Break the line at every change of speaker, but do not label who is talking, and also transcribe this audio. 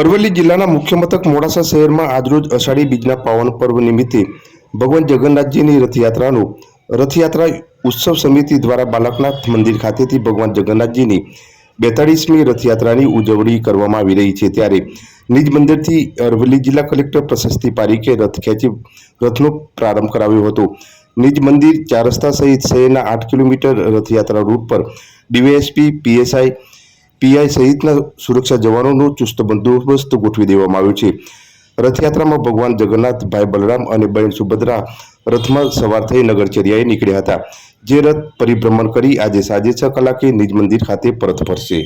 અરવલ્લી જિલ્લાના મુખ્ય મથક મોડાસા શહેરમાં આજરોજ અષાઢી બીજના પાવન પર્વ નિમિત્તે ભગવાન જગન્નાથજીની રથયાત્રાનું રથયાત્રા ઉત્સવ સમિતિ દ્વારા બાલકનાથ મંદિર ખાતેથી ભગવાન જગન્નાથજીની બેતાળીસમી રથયાત્રાની ઉજવણી કરવામાં આવી રહી છે. ત્યારે નિજ મંદિરથી અરવલ્લી જિલ્લા કલેક્ટર પ્રશસ્તિ પારીખે રથ ખેંચી રથનો પ્રારંભ કરાવ્યો હતો. નિજ મંદિર ચાર રસ્તા સહિત શહેરના આઠ કિલોમીટર રથયાત્રા રૂટ પર ડીવાયએસપી, પીએસઆઈ પીઆઈ સહિતના સુરક્ષા જવાનોનો ચુસ્ત બંદોબસ્ત ગોઠવી દેવામાં આવ્યો છે. રથયાત્રામાં ભગવાન જગન્નાથ, ભાઈ બલરામ અને બહેન સુભદ્રા રથમાં સવાર થઈ નગરચર્યાએ નીકળ્યા હતા. જે રથ પરિભ્રમણ કરી આજે સાંજે છ કલાકે નિજ મંદિર ખાતે પરત ફરશે.